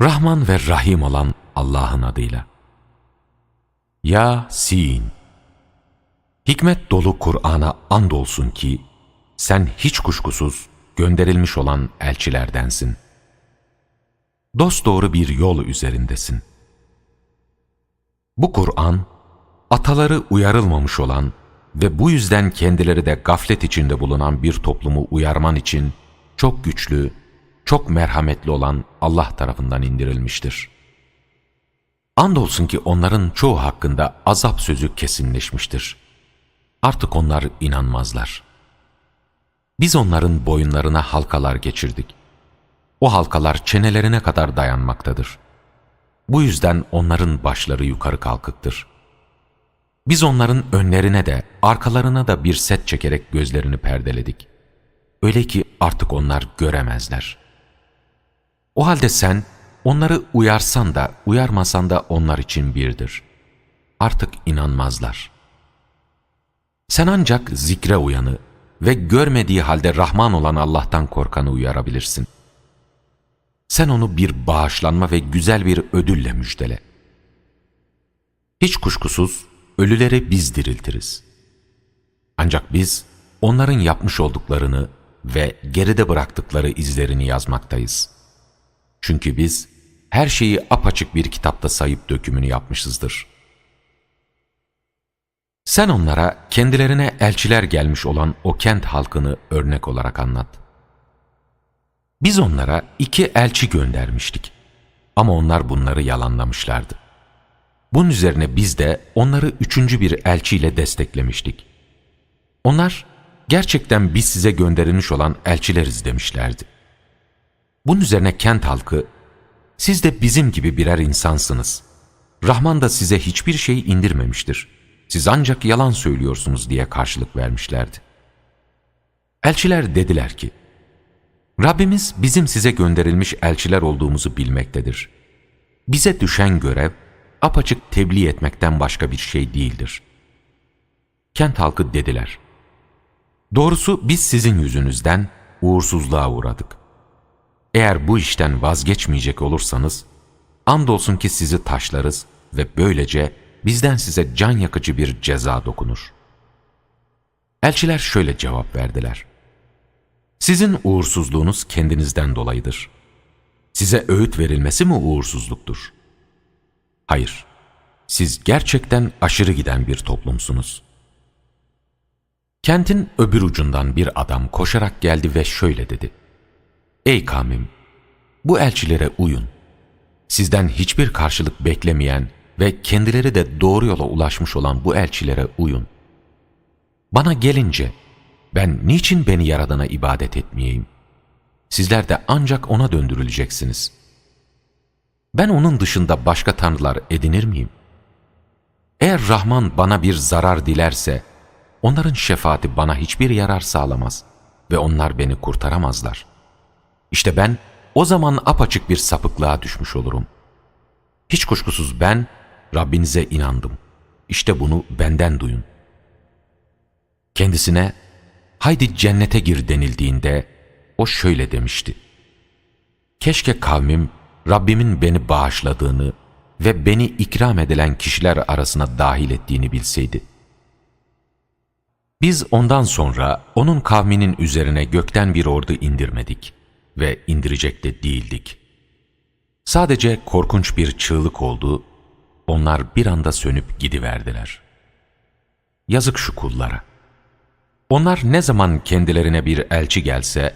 Rahman ve Rahim olan Allah'ın adıyla. Yasin. Hikmet dolu Kur'an'a andolsun ki, sen hiç kuşkusuz gönderilmiş olan elçilerdensin. Dosdoğru bir yol üzerindesin. Bu Kur'an, ataları uyarılmamış olan ve bu yüzden kendileri de gaflet içinde bulunan bir toplumu uyarman için çok güçlü, çok merhametli olan Allah tarafından indirilmiştir. Andolsun ki onların çoğu hakkında azap sözü kesinleşmiştir. Artık onlar inanmazlar. Biz onların boyunlarına halkalar geçirdik. O halkalar çenelerine kadar dayanmaktadır. Bu yüzden onların başları yukarı kalkıktır. Biz onların önlerine de arkalarına da bir set çekerek gözlerini perdeledik. Öyle ki artık onlar göremezler. O halde sen onları uyarsan da uyarmasan da onlar için birdir. Artık inanmazlar. Sen ancak zikre uyanı ve görmediği halde Rahman olan Allah'tan korkanı uyarabilirsin. Sen onu bir bağışlanma ve güzel bir ödülle müjdele. Hiç kuşkusuz ölüleri biz diriltiriz. Ancak biz onların yapmış olduklarını ve geride bıraktıkları izlerini yazmaktayız. Çünkü biz her şeyi apaçık bir kitapta sayıp dökümünü yapmışızdır. Sen onlara kendilerine elçiler gelmiş olan o kent halkını örnek olarak anlat. Biz onlara iki elçi göndermiştik. Ama onlar bunları yalanlamışlardı. Bunun üzerine biz de onları üçüncü bir elçiyle desteklemiştik. Onlar, gerçekten biz size gönderilmiş olan elçileriz demişlerdi. Bunun üzerine kent halkı, siz de bizim gibi birer insansınız. Rahman da size hiçbir şey indirmemiştir. Siz ancak yalan söylüyorsunuz diye karşılık vermişlerdi. Elçiler dediler ki, Rabbimiz bizim size gönderilmiş elçiler olduğumuzu bilmektedir. Bize düşen görev, apaçık tebliğ etmekten başka bir şey değildir. Kent halkı dediler, Doğrusu biz sizin yüzünüzden uğursuzluğa uğradık. Eğer bu işten vazgeçmeyecek olursanız, andolsun ki sizi taşlarız ve böylece bizden size can yakıcı bir ceza dokunur. Elçiler şöyle cevap verdiler. Sizin uğursuzluğunuz kendinizden dolayıdır. Size öğüt verilmesi mi uğursuzluktur? Hayır, siz gerçekten aşırı giden bir toplumsunuz. Kentin öbür ucundan bir adam koşarak geldi ve şöyle dedi. Ey kavmim! Bu elçilere uyun. Sizden hiçbir karşılık beklemeyen ve kendileri de doğru yola ulaşmış olan bu elçilere uyun. Bana gelince, ben niçin beni Yaradan'a ibadet etmeyeyim? Sizler de ancak O'na döndürüleceksiniz. Ben O'nun dışında başka tanrılar edinir miyim? Eğer Rahman bana bir zarar dilerse, onların şefaati bana hiçbir yarar sağlamaz ve onlar beni kurtaramazlar. İşte ben o zaman apaçık bir sapıklığa düşmüş olurum. Hiç kuşkusuz ben Rabbinize inandım. İşte bunu benden duyun. Kendisine haydi cennete gir denildiğinde o şöyle demişti. Keşke kavmim Rabbimin beni bağışladığını ve beni ikram edilen kişiler arasına dahil ettiğini bilseydi. Biz ondan sonra onun kavminin üzerine gökten bir ordu indirmedik ve indirecek de değildik. Sadece korkunç bir çığlık oldu, onlar bir anda sönüp gidiverdiler. Yazık şu kullara. Onlar ne zaman kendilerine bir elçi gelse,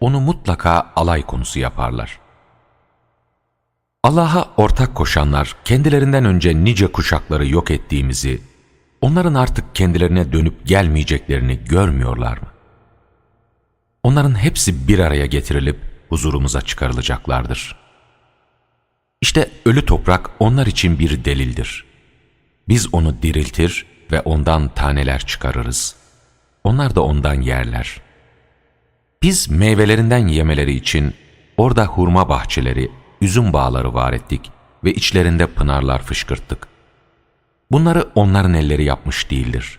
onu mutlaka alay konusu yaparlar. Allah'a ortak koşanlar kendilerinden önce nice kuşakları yok ettiğimizi, onların artık kendilerine dönüp gelmeyeceklerini görmüyorlar mı? Onların hepsi bir araya getirilip huzurumuza çıkarılacaklardır. İşte ölü toprak onlar için bir delildir. Biz onu diriltir ve ondan taneler çıkarırız. Onlar da ondan yerler. Biz meyvelerinden yemeleri için orada hurma bahçeleri, üzüm bağları var ettik ve içlerinde pınarlar fışkırttık. Bunları onların elleri yapmış değildir.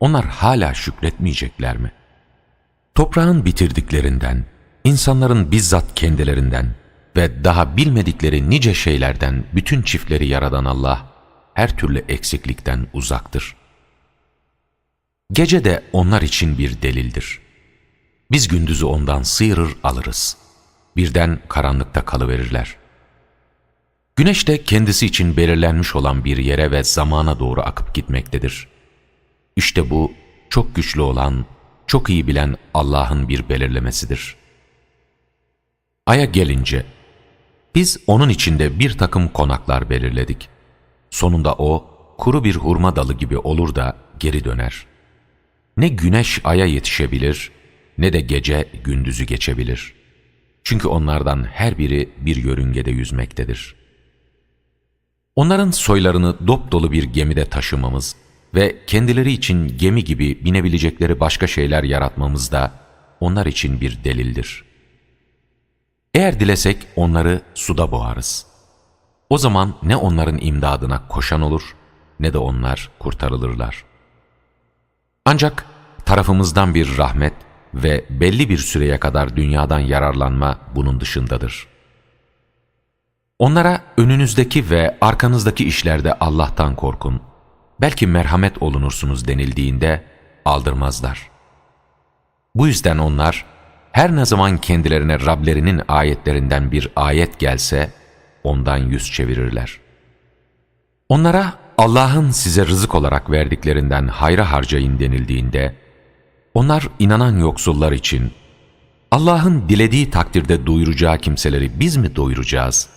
Onlar hala şükretmeyecekler mi? Toprağın bitirdiklerinden, insanların bizzat kendilerinden, ve daha bilmedikleri nice şeylerden bütün çiftleri yaradan Allah, her türlü eksiklikten uzaktır. Gece de onlar için bir delildir. Biz gündüzü ondan sıyırır alırız. Birden karanlıkta kalıverirler. Güneş de kendisi için belirlenmiş olan bir yere ve zamana doğru akıp gitmektedir. İşte bu çok güçlü olan, çok iyi bilen Allah'ın bir belirlemesidir. Ay'a gelince, biz onun içinde bir takım konaklar belirledik. Sonunda o, kuru bir hurma dalı gibi olur da geri döner. Ne güneş aya yetişebilir, ne de gece gündüzü geçebilir. Çünkü onlardan her biri bir yörüngede yüzmektedir. Onların soylarını dop dolu bir gemide taşımamız ve kendileri için gemi gibi binebilecekleri başka şeyler yaratmamız da onlar için bir delildir. Eğer dilesek onları suda boğarız. O zaman ne onların imdadına koşan olur ne de onlar kurtarılırlar. Ancak tarafımızdan bir rahmet ve belli bir süreye kadar dünyadan yararlanma bunun dışındadır. Onlara önünüzdeki ve arkanızdaki işlerde Allah'tan korkun, belki merhamet olunursunuz denildiğinde aldırmazlar. Bu yüzden onlar her ne zaman kendilerine Rablerinin ayetlerinden bir ayet gelse ondan yüz çevirirler. Onlara Allah'ın size rızık olarak verdiklerinden hayra harcayın denildiğinde onlar inanan yoksullar için Allah'ın dilediği takdirde doyuracağı kimseleri biz mi doyuracağız?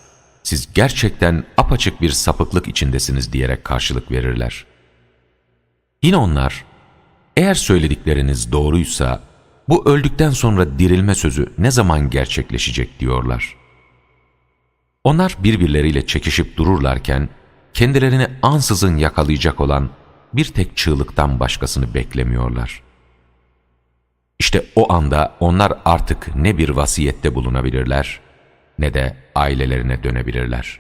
Siz gerçekten apaçık bir sapıklık içindesiniz diyerek karşılık verirler. Yine onlar, eğer söyledikleriniz doğruysa, bu öldükten sonra dirilme sözü ne zaman gerçekleşecek diyorlar. Onlar birbirleriyle çekişip dururlarken, kendilerini ansızın yakalayacak olan bir tek çığlıktan başkasını beklemiyorlar. İşte o anda onlar artık ne bir vasiyette bulunabilirler, ne de ailelerine dönebilirler.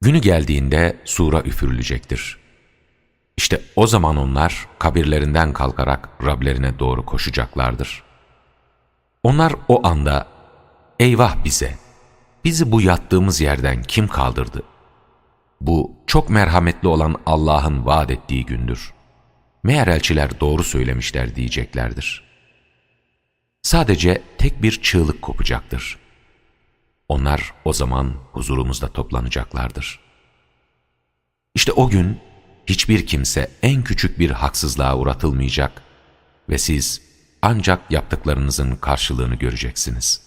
Günü geldiğinde sura üfürülecektir. İşte o zaman onlar kabirlerinden kalkarak Rablerine doğru koşacaklardır. Onlar o anda, eyvah bize, bizi bu yattığımız yerden kim kaldırdı? Bu çok merhametli olan Allah'ın vaat ettiği gündür. Meğer elçiler doğru söylemişler diyeceklerdir. Sadece tek bir çığlık kopacaktır. Onlar o zaman huzurumuzda toplanacaklardır. İşte o gün hiçbir kimse en küçük bir haksızlığa uğratılmayacak ve siz ancak yaptıklarınızın karşılığını göreceksiniz.''